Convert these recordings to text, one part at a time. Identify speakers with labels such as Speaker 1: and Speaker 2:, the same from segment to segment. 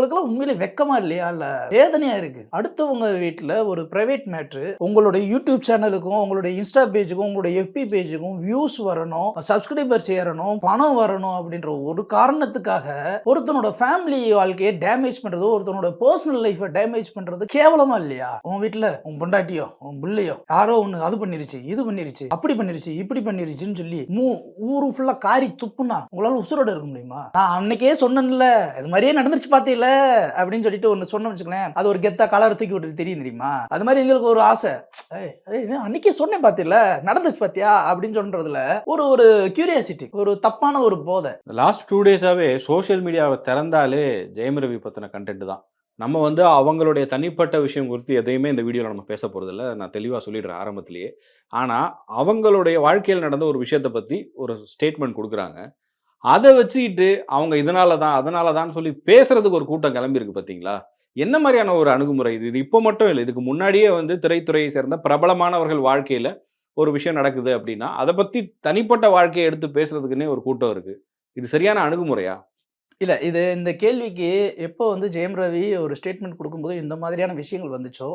Speaker 1: உங்களுக்கெல்லாம் உண்மையிலே வெக்கமா இல்லையா? இல்ல வேதனையா இருக்கு? அடுத்தவங்க வீட்டில் ஒரு பிரைவேட் மேட்ரு உங்களுடைய யூடியூப் சேனலுக்கும் உங்களுடைய இன்ஸ்டா பேஜுக்கும் உங்களுடைய எஃபி பேஜுக்கும் வியூஸ் வரணும் சப்ஸ்கிரைபர்ஸ் ஏறணும் பணம் வரணும் அப்படின்ற ஒரு காரணத்துக்காக ஒருத்தனோட ஃபேமிலி வாழ்க்கையை டேமேஜ் பண்றது ஒருத்தனோட பர்சனல் லைஃபை டேமேஜ் பண்றது கேவலமா இல்லையா? உன் வீட்டில் உன் பொண்டாட்டியோ உன் பிள்ளையோ யாரோ ஒன்று அது பண்ணிருச்சு இது பண்ணிருச்சு அப்படி பண்ணிருச்சு இப்படி பண்ணிருச்சுன்னு சொல்லி மூ ஊரு ஃபுல்லா காரி துப்புனா உங்களால உசுரோட இருக்க முடியுமா? நான் அன்னைக்கே சொன்னேன்ல இது மாதிரியே நடந்துருச்சு பார்த்தீங்களா அப்படின்னு சொல்லிட்டு ஒன்று சொன்ன வச்சுக்கலேன் அது ஒரு கெத்தா கலர் தூக்கி விட்டு தெரியும் தெரியுமா? அது மாதிரி எங்களுக்கு ஒரு ஆசை. ஏய், அன்னைக்கே சொன்னேன் பாத்தீல நடந்துச்சு பாத்தியா? அப்படின்னு சொல்றதுல ஒரு ஒரு கியூரியாசிட்டி ஒரு தப்பான ஒரு போதை.
Speaker 2: லாஸ்ட் டூ டேஸாவே சோஷியல் மீடியாவை திறந்தாலே ஜெயம் ரவி பத்தின கண்டென்ட் தான். நம்ம வந்து அவங்களுடைய தனிப்பட்ட விஷயம் குறித்து எதையுமே இந்த வீடியோவில் நம்ம பேச போகிறதில்ல நான் தெளிவாக சொல்லிடுறேன் ஆரம்பத்திலேயே. ஆனால் அவங்களுடைய வாழ்க்கையில் நடந்த ஒரு விஷயத்தை பற்றி ஒரு ஸ்டேட்மெண்ட் கொடுக்குறாங்க. அதை வச்சுக்கிட்டு அவங்க இதனால தான் அதனால தான் சொல்லி பேசுறதுக்கு ஒரு கூட்டம் கிளம்பியிருக்கு பார்த்தீங்களா என்ன மாதிரியான ஒரு அணுகுமுறை இது? இது இப்போ மட்டும் இல்லை இதுக்கு முன்னாடியே வந்து திரைத்துறையை சேர்ந்த பிரபலமானவர்கள் வாழ்க்கையில் ஒரு விஷயம் நடக்குது அப்படின்னா அதை பற்றி தனிப்பட்ட வாழ்க்கையை எடுத்து பேசுறதுக்குன்னே ஒரு கூட்டம் இருக்குது இது சரியான அணுகுமுறையா?
Speaker 1: இல்லை இது இந்த கேள்விக்கு எப்போ வந்து ஜெயம் ரவி ஒரு ஸ்டேட்மெண்ட் கொடுக்கும்போது இந்த மாதிரியான விஷயங்கள் வந்துச்சோ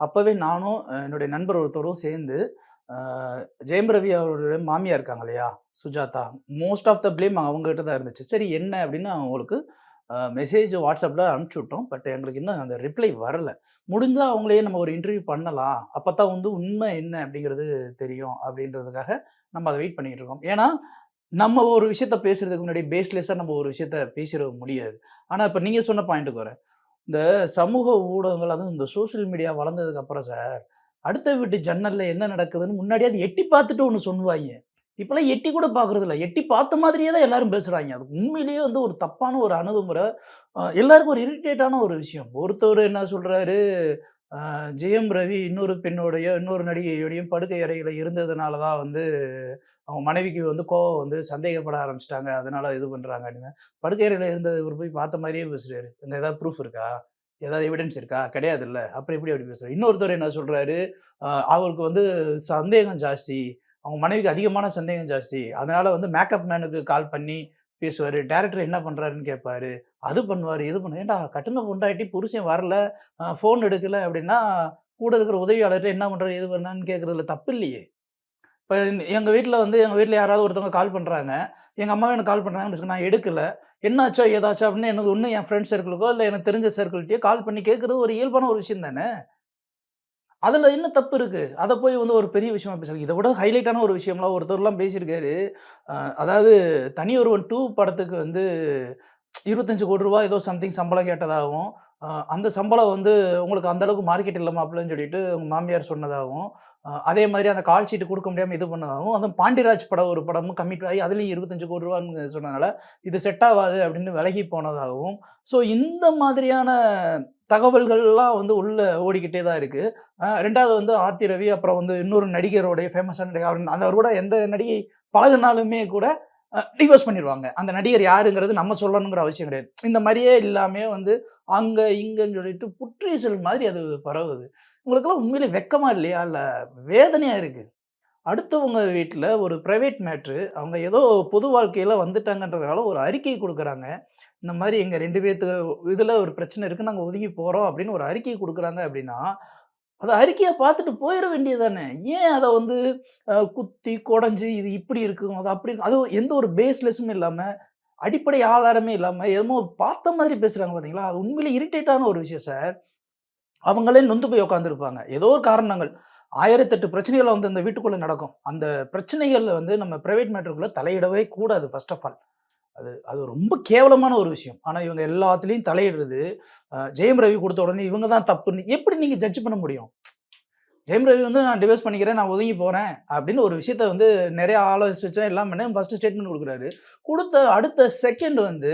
Speaker 1: அப்போவே நானும் என்னுடைய நண்பர் ஒருத்தரும் சேர்ந்து ஜெயம் ரவி அவருடைய மாமியா இருக்காங்க இல்லையா? Sujatha. Most of the blame அவங்ககிட்ட தான் இருந்துச்சு. சரி என்ன அப்படின்னு அவங்களுக்கு மெசேஜ் வாட்ஸ்அப்பில் அனுப்பிச்சி விட்டோம் பட் எங்களுக்கு இன்னும் அந்த ரிப்ளை வரல. முடிஞ்சால் அவங்களே நம்ம ஒரு இன்டர்வியூ பண்ணலாம். அப்போ தான் வந்து உண்மை என்ன அப்படிங்கிறது தெரியும் அப்படின்றதுக்காக நம்ம அதை வெயிட் பண்ணிகிட்டு இருக்கோம். ஏன்னா நம்ம ஒரு விஷயத்த பேசுறதுக்கு முன்னாடி பேஸ்லெஸ்ஸாக நம்ம ஒரு விஷயத்த பேசிட முடியாது. ஆனால் இப்போ நீங்கள் சொன்ன பாயிண்ட்டுக்கு வரேன். இந்த சமூக ஊடகங்கள் அதுவும் இந்த சோஷியல் மீடியா வளர்ந்ததுக்கு அப்புறம் சார் அடுத்த வீட்டு ஜன்னல்ல என்ன நடக்குதுன்னு முன்னாடியே அது எட்டி பார்த்துட்டு ஒன்று சொல்லுவாங்க இப்போலாம் எட்டி கூட பார்க்கறது இல்லை. எட்டி பார்த்த மாதிரியே தான் எல்லாரும் பேசுகிறாங்க அது உண்மையிலேயே வந்து ஒரு தப்பான ஒரு அணுகுமுறை. எல்லாருக்கும் ஒரு இரிட்டேட்டான ஒரு விஷயம். ஒருத்தவர் என்ன சொல்கிறாரு ஜெயம் ரவி இன்னொரு பெண்ணோடைய இன்னொரு நடிகையோடையும் படுக்கை அறையில் இருந்ததுனால தான் வந்து அவங்க மனைவிக்கு வந்து கோவம் வந்து சந்தேகப்பட ஆரம்பிச்சிட்டாங்க. அதனால இது பண்ணுறாங்க அப்படின்னு. படுக்கை அறையில் இருந்தது இவர் போய் பார்த்த மாதிரியே பேசுகிறாரு அங்க ஏதாவது ப்ரூஃப் இருக்கா? ஏதாவது எவிடன்ஸ் இருக்கா? கிடையாது இல்லை அப்புறம் எப்படி அப்படி பேசுறாரு இன்னொருத்தர் என்ன சொல்றாரு? அவருக்கு வந்து சந்தேகம் ஜாஸ்தி. அவங்க மனைவிக்கு அதிகமான சந்தேகம் ஜாஸ்தி. அதனால வந்து மேக்கப் மேனுக்கு கால் பண்ணி பேசுவார். டேரக்டர் என்ன பண்ணுறாருன்னு கேட்பாரு. அது பண்ணுவார் இது பண்ணுவார். ஏன்டா கட்டுன பொண்டாட்டி புருஷன் வரல. ஃபோன் எடுக்கல அப்படின்னா கூட இருக்கிற உதவியாளர்கிட்ட என்ன பண்ணுறாரு எது பண்ணான்னு கேட்குறதுல தப்பு இல்லையே. இப்போ எங்கள் வீட்டில் வந்து எங்கள் வீட்டில் யாராவது ஒருத்தவங்க கால் பண்ணுறாங்க எங்கள் அம்மாவை எனக்கு கால் பண்ணுறாங்கன்னு நான் எடுக்கலை. என்னாச்சோ ஏதாச்சோ அப்படின்னு எனக்கு ஒன்று என் ஃப்ரெண்ட் சர்க்கிளுக்கோ இல்லை எனக்கு தெரிஞ்ச சர்க்கிள்கிட்டயோ கால் பண்ணி கேட்குறது ஒரு இயல்பான ஒரு விஷயம் தானே? அதில் என்ன தப்பு இருக்குது அதை போய் வந்து ஒரு பெரிய விஷயமா பேசுறாங்க. இதை விட ஹைலைட்டான ஒரு விஷயம்லாம் ஒருத்தர்லாம் பேசியிருக்காரு. அதாவது தனி ஒருவன் டூ படத்துக்கு வந்து இருபத்தஞ்சு கோடி ரூபா ஏதோ சம்திங் சம்பளம் கேட்டதாகவும் அந்த சம்பளம் வந்து உங்களுக்கு அந்தளவுக்கு மார்க்கெட் இல்லை மாப்பிள்ளன்னு சொல்லிட்டு உங்கள் மாமியார் சொன்னதாகவும் அதே மாதிரி அந்த கால் ஷீட்டு கொடுக்க முடியாமல் இது பண்ணதாகவும் அதுவும் பாண்டிராஜ் படம் ஒரு படமும் கம்மிட் ஆகி அதுலேயும் இருபத்தஞ்சு கோடி ரூபான்னு சொன்னதுனால இது செட் ஆகாது அப்படின்னு விலகி போனதாகவும் ஸோ இந்த மாதிரியான தகவல்கள்லாம் வந்து உள்ளே ஓடிக்கிட்டே தான் இருக்குது ரெண்டாவது வந்து ஆர்த்தி ரவி அப்புறம் வந்து இன்னொரு நடிகரோடைய ஃபேமஸான நடிகர் அவர் அந்த அவர் கூட எந்த நடிகை பழகுனாலுமே கூட டிவோர்ஸ் பண்ணிடுவாங்க அந்த நடிகர் யாருங்கிறது நம்ம சொல்லணுங்கிற அவசியம் கிடையாது. இந்த மாதிரியே இல்லாமே வந்து அங்கே இங்கன்னு சொல்லிட்டு புற்றீசல் மாதிரி அது பரவுது. உங்களுக்கெல்லாம் உண்மையிலே வெக்கமாக இல்லையா? இல்லை வேதனையாக இருக்குது அடுத்தவங்க வீட்டில் ஒரு பிரைவேட் மேட்ரு அவங்க ஏதோ பொது வாழ்க்கையில் வந்துட்டாங்கன்றதுனால ஒரு அறிக்கை கொடுக்குறாங்க. இந்த மாதிரி எங்கள் ரெண்டு பேர்த்துக்கு இதில் ஒரு பிரச்சனை இருக்குது நாங்கள் ஒதுங்கி போகிறோம் அப்படின்னு ஒரு அறிக்கை கொடுக்குறாங்க அப்படின்னா அதை அறிக்கையை பார்த்துட்டு போயிட வேண்டியது தானே ஏன் அதை வந்து குத்தி குடஞ்சி இது இப்படி இருக்கும் அது அப்படி அது அதுவும் எந்த ஒரு பேஸ்லெஸ்ஸும் இல்லாமல் அடிப்படை ஆதாரமே இல்லாமல் என்னமோ பார்த்த மாதிரி பேசுகிறாங்க பார்த்தீங்களா அது உண்மையிலே இரிட்டேட்டான ஒரு விஷயம் சார் அவங்களே நொந்து போய் உட்காந்துருப்பாங்க ஏதோ ஒரு காரணங்கள். ஆயிரத்தெட்டு பிரச்சனைகள் வந்து அந்த வீட்டுக்குள்ளே நடக்கும். அந்த பிரச்சனைகளில் வந்து நம்ம ப்ரைவேட் மேட்டருக்குள்ளே தலையிடவே கூடாது ஃபர்ஸ்ட் ஆஃப் ஆல் அது அது ரொம்ப கேவலமான ஒரு விஷயம். ஆனால் இவங்க எல்லாத்துலேயும் தலையிடுறது ஜெயம் ரவி கொடுத்த உடனே இவங்க தான் தப்புன்னு எப்படி நீங்கள் ஜட்ஜ் பண்ண முடியும்? ஜெயம் ரவி வந்து நான் டிவைஸ் பண்ணிக்கிறேன் நான் ஒதுங்கி போகிறேன் அப்படின்னு ஒரு விஷயத்த வந்து நிறைய ஆலோசிச்சேன் எல்லாம் பண்ண ஃபஸ்ட்டு ஸ்டேட்மெண்ட் கொடுக்குறாரு. கொடுத்த அடுத்த செகண்ட் வந்து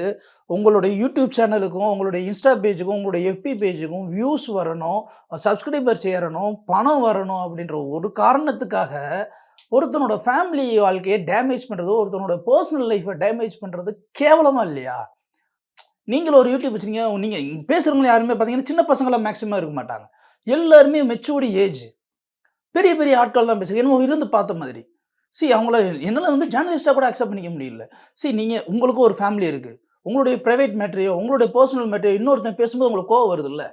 Speaker 1: உங்களுடைய யூடியூப் சேனலுக்கும் உங்களுடைய இன்ஸ்டா பேஜுக்கும் உங்களுடைய எஃபி பேஜுக்கும் வியூஸ் வரணும் சப்ஸ்கிரைபர்ஸ் ஏறணும் பணம் வரணும் அப்படின்ற ஒரு காரணத்துக்காக ஒருத்தனோட ஃபேமிலி வாழ்க்கையை டேமேஜ் பண்ணுறது ஒருத்தனோட பர்சனல் லைஃப்பை டேமேஜ் பண்ணுறது கேவலமாக இல்லையா? நீங்களும் ஒரு யூடியூப் வச்சுருக்கீங்க நீங்கள் பேசுகிறவங்க யாருமே பார்த்தீங்கன்னா சின்ன பசங்களாம் மேக்ஸிமம் இருக்க மாட்டாங்க. எல்லாருமே மெச்சூர்டு ஏஜ் பெரிய பெரிய ஆட்கள் தான் பேசுகிறாங்க என்னமோ இருந்து பார்த்த மாதிரி. சி அவங்கள என்னால் வந்து ஜேர்னலிஸ்ட்டாக கூட அக்செப்ட் பண்ணிக்க முடியல. சி நீங்கள் உங்களுக்கும் ஒரு ஃபேமிலி இருக்குது உங்களுடைய ப்ரைவேட் மேட்டரையோ உங்களுடைய பர்சனல் மேட்டரையோ இன்னொருத்தன் பேசும்போது உங்களுக்கு கோவம் வருதுல்ல?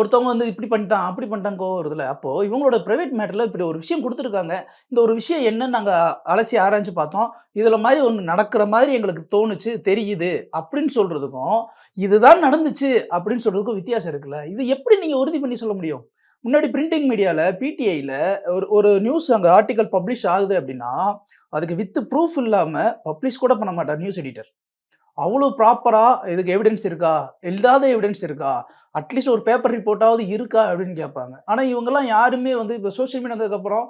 Speaker 1: ஒருத்தவங்க வந்து இப்படி பண்ணிட்டான் அப்படி பண்ணிட்டான் கோவம் வருதுல்ல. அப்போ இவங்களோட ப்ரைவேட் மேட்டரில் இப்படி ஒரு விஷயம் கொடுத்துருக்காங்க. இந்த ஒரு விஷயம் என்னன்னு நாங்கள் அலசி ஆராய்ஞ்சு பார்த்தோம். இதில் மாதிரி ஒன்று நடக்கிற மாதிரி எங்களுக்கு தோணுச்சு தெரியுது அப்படின்னு சொல்கிறதுக்கும் இதுதான் நடந்துச்சு அப்படின்னு சொல்கிறதுக்கும் வித்தியாசம் இருக்குல்ல. இது எப்படி நீங்கள் உறுதி பண்ணி சொல்ல முடியும்? முன்னாடி பிரிண்டிங் மீடியாவில் பிடிஐயில் ஒரு ஒரு நியூஸ் அங்கே ஆர்டிகல் பப்ளிஷ் ஆகுது அப்படின்னா அதுக்கு வித் ப்ரூஃப் இல்லாமல் பப்ளிஷ் கூட பண்ண மாட்டார் நியூஸ் எடிட்டர் அவ்வளோ ப்ராப்பராக இதுக்கு எவிடன்ஸ் இருக்கா? இல்லாத எவிடன்ஸ் இருக்கா? அட்லீஸ்ட் ஒரு பேப்பர் ரிப்போர்ட்டாவது இருக்கா அப்படின்னு கேட்பாங்க. ஆனால் இவங்கெல்லாம் யாருமே வந்து இப்போ சோஷியல் மீடியா வந்ததுக்கப்புறம்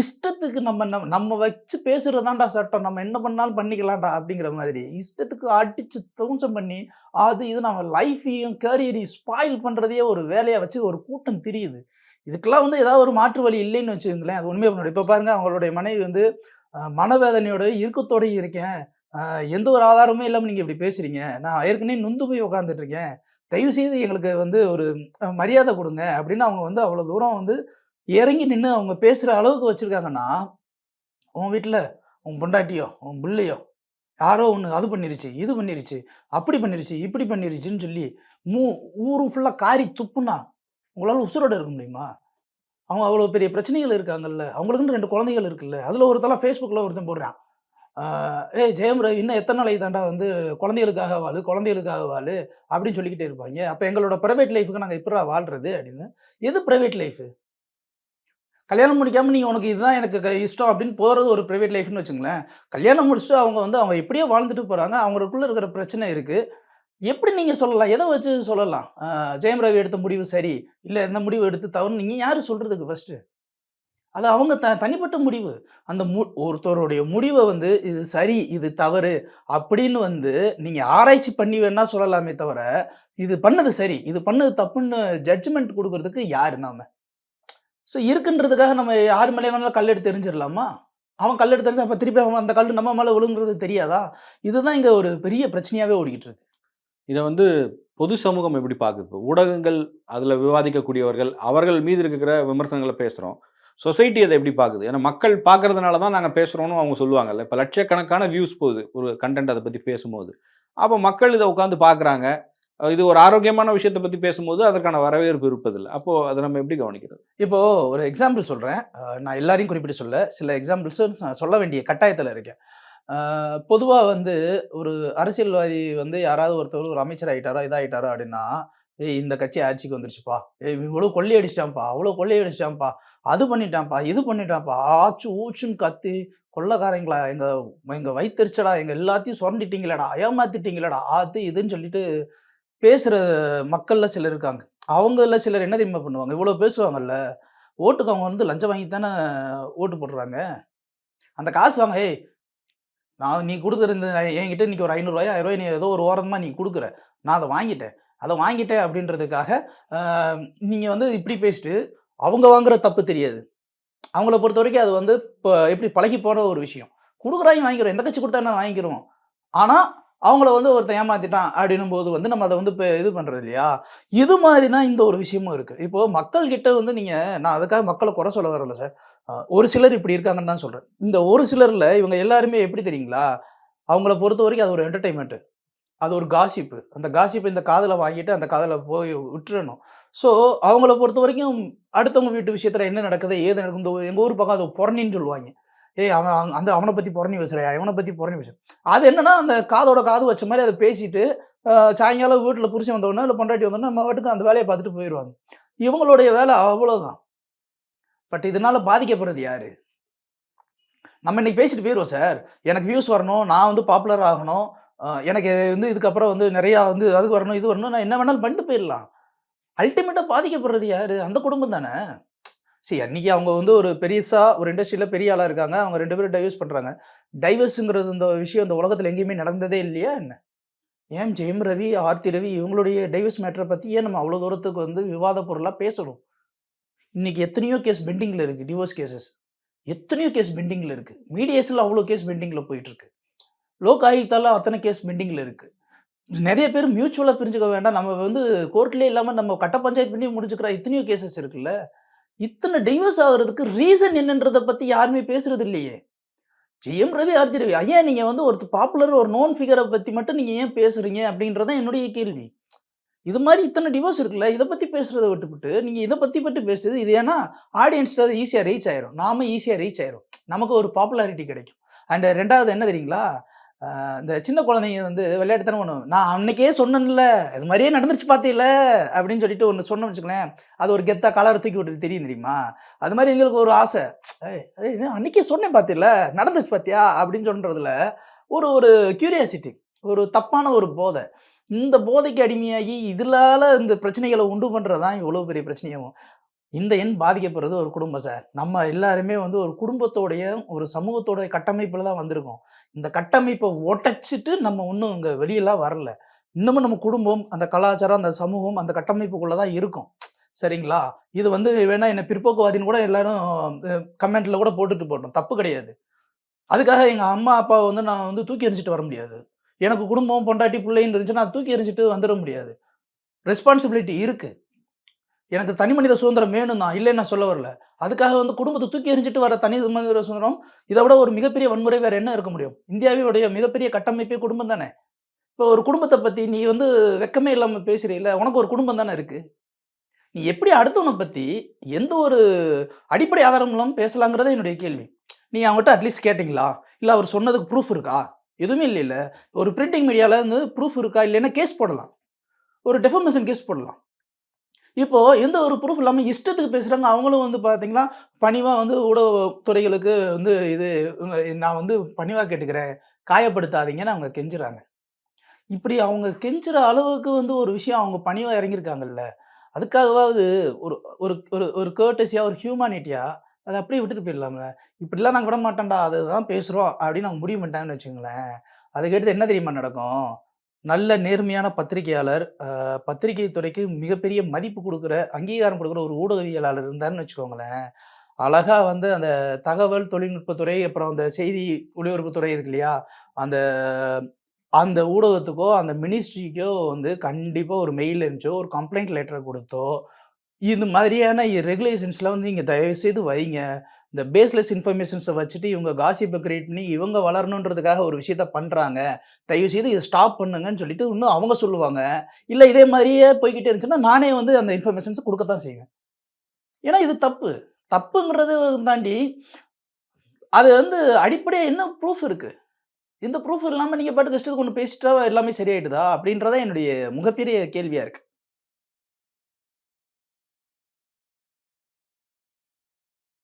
Speaker 1: இஷ்டத்துக்கு நம்ம நம்ம நம்ம வச்சு பேசுகிறதாண்டா சட்டம். நம்ம என்ன பண்ணாலும் பண்ணிக்கலாம்டா அப்படிங்கிற மாதிரி. இஷ்டத்துக்கு அடித்து தூஞ்சம் பண்ணி அது இது நம்ம லைஃபையும் கேரியரையும் ஸ்பாயில் பண்ணுறதையே ஒரு வேலையை வச்சு ஒரு கூட்டம் தெரியுது. இதுக்கெல்லாம் வந்து ஏதாவது ஒரு மாற்று வழி இல்லைன்னு வச்சுக்கோங்களேன். அது உண்மையை பண்ணணும் இப்போ பாருங்கள் அவங்களுடைய மனைவி வந்து மனவேதனையோட இறுக்கத்தோடயும் இருக்கேன். எந்த ஒரு ஆதாரமும் இல்லாமல் நீங்கள் இப்படி பேசுறீங்க. நான் ஏற்கனவே நொந்து போய் உட்காந்துட்ருக்கேன் தயவு செய்து எங்களுக்கு வந்து ஒரு மரியாதை கொடுங்க அப்படின்னு அவங்க வந்து அவ்வளோ தூரம் வந்து இறங்கி நின்று அவங்க பேசுகிற அளவுக்கு வச்சுருக்காங்கன்னா உன் வீட்டில் உன் பொண்டாட்டியோ உன் பிள்ளையோ யாரோ ஒன்று அது பண்ணிருச்சு இது பண்ணிருச்சு அப்படி பண்ணிருச்சு இப்படி பண்ணிருச்சுன்னு சொல்லி மூ ஊர் ஃபுல்லாக காரி துப்புனா உங்களால் உசுரோட இருக்க முடியுமா? அவங்க அவ்வளோ பெரிய பிரச்சனைகள் இருக்காங்கல்ல. அவங்களுக்குன்னு ரெண்டு குழந்தைகள் இருக்குல்ல. அதில் ஒருத்தலாம் ஃபேஸ்புக்கில் ஒருத்தன் போடுறான். ஏய் ஜெயம் ரவி இன்னும் எத்தனை நாளைக்கு தாண்டா வந்து குழந்தைகளுக்காக வாழு குழந்தைகளுக்காக வாழு அப்படின்னு சொல்லிக்கிட்டே இருப்பாங்க. அப்போ எங்களோட ப்ரைவேட் லைஃபுக்கு நாங்கள் எப்படா வாழ்றது அப்படின்னு. எது ப்ரைவேட் லைஃபு கல்யாணம் முடிக்காமல் நீ உனக்கு இதுதான் எனக்கு இஷ்டம் அப்படின்னு போகிறது ஒரு ப்ரைவேட் லைஃப்னு வச்சுங்களேன். கல்யாணம் முடிச்சுட்டு அவங்க வந்து அவங்க எப்படியோ வாழ்ந்துட்டு போகிறாங்க அவங்களுக்குள்ளே இருக்கிற பிரச்சனை இருக்குது எப்படி நீங்கள் சொல்லலாம்? எதை வச்சு சொல்லலாம்? ஜெயம் ரவி எடுத்த முடிவு சரி? இல்லை எந்த முடிவு எடுத்து தவறு நீங்கள் யார் சொல்கிறதுக்கு ஃபஸ்ட்டு அது அவங்க த தனிப்பட்ட முடிவு. அந்த மு ஒருத்தருடைய முடிவை வந்து இது சரி இது தவறு அப்படின்னு வந்து நீங்கள் ஆராய்ச்சி பண்ணி வேணா சொல்லலாமே தவிர இது பண்ணது சரி இது பண்ணது தப்புன்னு ஜட்ஜ்மெண்ட் கொடுக்கறதுக்கு யார் நாம? ஸோ இருக்குன்றதுக்காக நம்ம யார் மேலே வேணாலும் கல் எடுத்து எரிஞ்சிடலாமா அவன் கல் எடுத்து அப்போ திருப்பி அவன் அந்த கல் நம்ம மேலே விழுங்குறது தெரியாதா? இதுதான் இங்கே ஒரு பெரிய பிரச்சனையாகவே ஓடிக்கிட்டு இருக்கு.
Speaker 2: இதை வந்து பொது சமூகம் எப்படி பார்க்குது ஊடகங்கள் அதில் விவாதிக்கக்கூடியவர்கள் அவர்கள் மீது இருக்கிற விமர்சனங்களை பேசுகிறோம் சொசைட்டி அதை எப்படி பார்க்குது ஏன்னா மக்கள் பார்க்கறதுனால தான் நாங்கள் பேசுகிறோன்னு அவங்க சொல்லுவாங்கல்ல. இப்போ லட்சக்கணக்கான வியூஸ் போகுது. ஒரு கண்டென்ட் அதை பற்றி பேசும்போது. அப்போ மக்கள் இதை உட்காந்து பார்க்குறாங்க இது ஒரு ஆரோக்கியமான விஷயத்தை பற்றி பேசும்போது அதற்கான வரவேற்பு இருப்பதில்லை. அப்போது அதை நம்ம எப்படி கவனிக்கிறது?
Speaker 1: இப்போது ஒரு எக்ஸாம்பிள் சொல்கிறேன் நான் எல்லாரையும் குறிப்பிட்டு சொல்ல. சில எக்ஸாம்பிள்ஸும் நான் சொல்ல வேண்டிய கட்டாயத்தில் இருக்கேன். பொதுவாக வந்து ஒரு அரசியல்வாதி வந்து யாராவது ஒருத்தர் ஒரு அமைச்சர் ஆகிட்டாரோ இதாகிட்டாரோ அப்படின்னா ஏய் இந்த கட்சி ஆட்சிக்கு வந்துருச்சுப்பா. ஏய் இவ்வளோ கொள்ளை அடிச்சிட்டான்ப்பா அவ்வளோ கொள்ளை அடிச்சிட்டான்ப்பா. அது பண்ணிட்டான்ப்பா இது பண்ணிட்டான்ப்பா. ஆச்சு ஊச்சுன்னு கத்தி கொள்ளக்காரங்களா எங்க எங்க வைத்தறிச்சடா எங்க எல்லாத்தையும் சுரண்டிட்டீங்களடா ஏமாத்திட்டீங்களடா ஆத்து இதுன்னு சொல்லிட்டு பேசுற மக்கள்ல சிலர் இருக்காங்க. அவங்கள சிலர் என்ன தெரியுமா பண்ணுவாங்க? இவ்வளோ பேசுவாங்கல்ல ஓட்டுக்கு அவங்க வந்து லஞ்சம் வாங்கி தானே ஓட்டு போடுறாங்க. அந்த காசு வாங்க ஏய் நான் நீ கொடுக்குற இந்த என்கிட்ட இன்னைக்கு ஒரு ஐநூறுரூவாயோ ஆயிரம் ரூபாய் நீ ஏதோ ஒரு ஓரமாக நீ கொடுக்குற. நான் அதை வாங்கிட்டேன். அதை வாங்கிட்டேன் அப்படின்றதுக்காக நீங்கள் வந்து இப்படி பேசிட்டு அவங்க வாங்குற தப்பு தெரியாது. அவங்கள பொறுத்த வரைக்கும் அது வந்து இப்போ எப்படி பழகி போகிற ஒரு விஷயம். கொடுக்குறாங்க வாங்கிக்கிறோம். எந்த கட்சி கொடுத்தா என்ன வாங்கிக்கிறோம்? ஆனால் அவங்கள வந்து ஒருத்தன் ஏமாத்திட்டான் அப்படின்னும் போது வந்து நம்ம அதை வந்து இப்போ இது பண்ணுறது இல்லையா? இது மாதிரி தான் இந்த ஒரு விஷயமும் இருக்குது இப்போது மக்கள்கிட்ட வந்து நீங்கள் நான் அதுக்காக மக்களை குறை சொல்ல வரல சார். ஒரு சிலர் இப்படி இருக்காங்கன்னு தான் சொல்கிறேன் இந்த ஒரு சிலரில் இவங்க எல்லாருமே எப்படி தெரியுங்களா? அவங்கள பொறுத்த வரைக்கும் அது ஒரு என்டர்டைன்மெண்ட்டு அது ஒரு காசிப்பு. அந்த காசிப்பு இந்த காதில் வாங்கிட்டு அந்த காதில் போய் விட்டுறணும் ஸோ அவங்கள பொறுத்த வரைக்கும் அடுத்தவங்க வீட்டு விஷயத்தில் என்ன நடக்குது ஏது நடக்குது இந்த எங்கள் ஊர் பக்கம் அது புறணின்னு சொல்லுவாங்க. ஏய் அவன் அவன் அந்த அவனை பற்றி புறணி பேசுறியா? இவனை பற்றி புறணி பேசு. அது என்னன்னா அந்த காதோட காது வச்ச மாதிரி அதை பேசிட்டு சாயங்காலம் வீட்டில் புரிசு வந்தோடனே இல்லை பொண்டாட்டி வந்தோடனே நம்ம வீட்டுக்கு அந்த வேலையை பார்த்துட்டு போயிடுவாங்க இவங்களுடைய வேலை அவ்வளோதான் பட் இதனால பாதிக்கப்படுறது யாரு? நம்ம இன்னைக்கு பேசிட்டு போயிடுவோம் சார். எனக்கு வியூஸ் வரணும் நான் வந்து பாப்புலர் ஆகணும். எனக்கு வந்து இதுக்கப்புறம் வந்து நிறையா வந்து அதுக்கு வரணும் இது வரணும் நான் என்ன வேணாலும் பண்ணிட்டு போயிடலாம். அல்டிமேட்டாக பாதிக்கப்படுறது யார்? அந்த குடும்பம் தானே. சரி அன்னைக்கு அவங்க வந்து ஒரு பெருசாக ஒரு இண்டஸ்ட்ரியில் பெரிய ஆளாக இருக்காங்க. அவங்க ரெண்டு பேரும் டைவர்ஸ் பண்ணுறாங்க டைவர்ஸுங்கிறது இந்த விஷயம் இந்த உலகத்தில் எங்கேயுமே நடந்ததே இல்லையா என்ன? ஏன் ஜெயம் ரவி ஆர்த்தி ரவி இவங்களுடைய டைவர்ஸ் மேட்டரை பற்றி ஏன் நம்ம அவ்வளோ தூரத்துக்கு வந்து விவாத பொருளாக பேசணும்? இன்னைக்கு எத்தனையோ கேஸ் பெண்டிங்கில் இருக்குது டிவோர்ஸ் கேசஸ் எத்தனையோ கேஸ் பெண்டிங்கில் இருக்குது மீடியேஷனில் அவ்வளோ கேஸ் பெண்டிங்கில் போயிட்டுருக்கு லோக் ஆயுக்தால அத்தனை கேஸ் பெண்டிங்கில் இருக்குது நிறைய பேர் மியூச்சுவலாக பிரிஞ்சுக்க வேண்டாம் நம்ம வந்து கோர்ட்லேயே இல்லாமல் நம்ம கட்ட பஞ்சாயத்து பண்ணி முடிச்சுக்கிற இத்தனையோ கேசஸ் இருக்குல்ல இத்தனை டைவர்ஸ் ஆகுறதுக்கு ரீசன் என்னன்றதை பற்றி யாருமே பேசுறது இல்லையே ஜெயம் ரவி, ஆர்த்தி ரவி. ஐயா நீங்கள் வந்து ஒரு பாப்புலர் ஒரு நோன் ஃபிகரை பற்றி மட்டும் நீங்கள் ஏன் பேசுறீங்க? அப்படின்றது தான் என்னுடைய கேள்வி. இது மாதிரி இத்தனை டிவோர்ஸ் இருக்குல்ல. இதை பற்றி பேசுறத விட்டுவிட்டு நீங்கள் இதை பற்றி மட்டும் பேசுறது, இது ஏன்னா ஆடியன்ஸ்ட்ட அது ரீச் ஆயிரும். நாம ஈஸியாக ரீச் ஆயிரும். நமக்கு ஒரு பாப்புலாரிட்டி கிடைக்கும். அண்ட் ரெண்டாவது என்ன தெரியுங்களா? இந்த சின்ன குழந்தைங்க வந்து விளையாட்டுத்தனம் ஒன்று நான் அன்னைக்கே சொன்னேன்ல, இது மாதிரியே நடந்துருச்சு பாத்தீல, அப்படின்னு சொல்லிட்டு ஒன்று சொன்னோம்னு வச்சுக்கலேன் அது ஒரு கெத்தா கலரை தூக்கி விட்டுட்டு தெரியும் தெரியுமா? அது மாதிரி எங்களுக்கு ஒரு ஆசை. அன்னைக்கே சொன்னேன் பாத்தீல, நடந்துச்சு பார்த்தியா அப்படின்னு சொல்றதுல ஒரு ஒரு கியூரியாசிட்டி. ஒரு தப்பான ஒரு போதை இந்த போதைக்கு அடிமையாகி, இதனால இந்த பிரச்சனைகளை உண்டு பண்ணுறது தான் இவ்வளோ பெரிய பிரச்சனையாகும். இந்த எண் பாதிக்கப்படுறது ஒரு குடும்பம் சார். நம்ம எல்லாருமே வந்து ஒரு குடும்பத்தோடைய, ஒரு சமூகத்தோடைய கட்டமைப்புல தான் வந்திருக்கோம். இந்த கட்டமைப்பை ஒட்டச்சிட்டு நம்ம இன்னும் இங்கே வெளியெல்லாம் வரல. இன்னமும் நம்ம குடும்பம், அந்த கலாச்சாரம், அந்த சமூகம், அந்த கட்டமைப்புக்குள்ள தான் இருக்கும் சரிங்களா? இது வந்து வேணா என்ன பிற்போக்குவாதின்னு கூட எல்லாரும் கமெண்ட்ல கூட போட்டுட்டு போட்டோம் தப்பு கிடையாது. அதுக்காக எங்கள் அம்மா, அப்பாவை வந்து நான் வந்து தூக்கி எறிஞ்சிட்டு வர முடியாது. எனக்கு குடும்பம், பொண்டாட்டி, பிள்ளைன்னு இருந்துச்சுன்னா, தூக்கி எறிஞ்சிட்டு வந்துட முடியாது. ரெஸ்பான்சிபிலிட்டி இருக்குது எனக்கு தனி மனித சுதந்திரம் வேணும் தான். இல்லைன்னு நான் சொல்ல வரல. அதுக்காக வந்து குடும்பத்தை தூக்கி எறிஞ்சிட்டு வர தனி மனித சுதந்திரம், இதை விட ஒரு மிகப்பெரிய வன்முறை வேற என்ன இருக்க முடியும்? இந்தியாவினுடைய மிகப்பெரிய கட்டமைப்பே குடும்பம் தானே. இப்போ ஒரு குடும்பத்தை பற்றி நீ வந்து வெக்கமே இல்லாமல் பேசுகிறீல்ல உனக்கு ஒரு குடும்பம் தானே இருக்குது நீ எப்படி அடுத்தவனை பற்றி எந்த ஒரு அடிப்படை ஆதாரம் இல்லாம பேசலாங்கிறது என்னுடைய கேள்வி. நீ அவங்ககிட்ட அட்லீஸ்ட் கேட்டிங்களா இல்லை அவர் சொன்னதுக்கு ப்ரூஃப் இருக்கா? எதுவுமே இல்லைல்ல. ஒரு பிரிண்டிங் மீடியாவில் வந்து ப்ரூஃப் இருக்கா? இல்லைன்னா கேஸ் போடலாம். ஒரு டெஃபமேஷன் கேஸ் போடலாம். இப்போது எந்த ஒரு ப்ரூஃப் இல்லாமல் இஷ்டத்துக்கு பேசுகிறாங்க அவங்களும் வந்து பார்த்தீங்கன்னா, பணிவாக வந்து ஊடகத்துறைகளுக்கு வந்து இது நான் வந்து பணிவாக கேட்டுக்கிறேன். காயப்படுத்தாதீங்கன்னு அவங்க கெஞ்சுறாங்க. இப்படி அவங்க கெஞ்சுற அளவுக்கு வந்து ஒரு விஷயம் அவங்க பணிவாக இறங்கியிருக்காங்கல்ல. அதுக்காகவாவது ஒரு ஒரு ஒரு ஒரு கர்ட்டஸியா, ஒரு ஹியூமானிட்டியாக அதை அப்படியே விட்டுட்டு போயிடலாம்ல. இப்படிலாம் நாங்கள் விட மாட்டோம்டா. அதுதான் பேசுகிறோம் அப்படின்னு நாங்கள் முடிவு பண்ணிட்டாங்கன்னு வச்சுங்களேன் அதுக்கடுத்து என்ன தெரியுமா நடக்கும்? நல்ல நேர்மையான பத்திரிகையாளர், அ பத்திரிகை துறைக்கு மிகப்பெரிய மதிப்பு கொடுக்குற அங்கீகாரம் கொடுக்குற ஒரு ஊடகவியலாளர் இருந்தாருன்னு வச்சுக்கோங்களேன். அழகா வந்து அந்த தகவல் தொழில்நுட்பத்துறை, அப்புறம் அந்த செய்தி ஒளிபரப்புத்துறை இருக்கு இல்லையா? அந்த அந்த ஊடகத்துக்கோ, அந்த மினிஸ்ட்ரிக்கோ வந்து கண்டிப்பாக ஒரு மெயில் அனுப்பிச்சோ, ஒரு கம்ப்ளைண்ட் லெட்டர் கொடுத்தோ இது மாதிரியான ரெகுலேஷன்ஸ்லாம் வந்து நீங்கள் தயவுசெய்து வைங்க. இந்த பேஸ்லெஸ் இன்ஃபர்மேஷன்ஸை வச்சுட்டு இவங்க காசிப்பை கிரியேட் பண்ணி இவங்க வளரணுன்றதுக்காக ஒரு விஷயத்த பண்றாங்க. தயவுசெய்து இதை ஸ்டாப் பண்ணுங்கன்னு சொல்லிட்டு இன்னும் அவங்க சொல்லுவாங்க. இல்லை இதே மாதிரியே போய்க்கிட்டே இருந்துச்சுன்னா, நானே வந்து அந்த இன்ஃபர்மேஷன்ஸை கொடுக்கத்தான் செய்வேன். ஏன்னா இது தப்பு. தப்புங்கிறது தாண்டி, அது வந்து அடிப்படையாக என்ன ப்ரூஃப் இருக்குது இந்த ப்ரூஃப் இல்லாமல் நீங்கள் பாட்டு கஷ்டத்துக்கு ஒன்று பேசிட்டா எல்லாமே சரியாயிடுதா? அப்படின்றது தான் என்னுடைய மிகப்பெரிய கேள்வியாக இருக்குது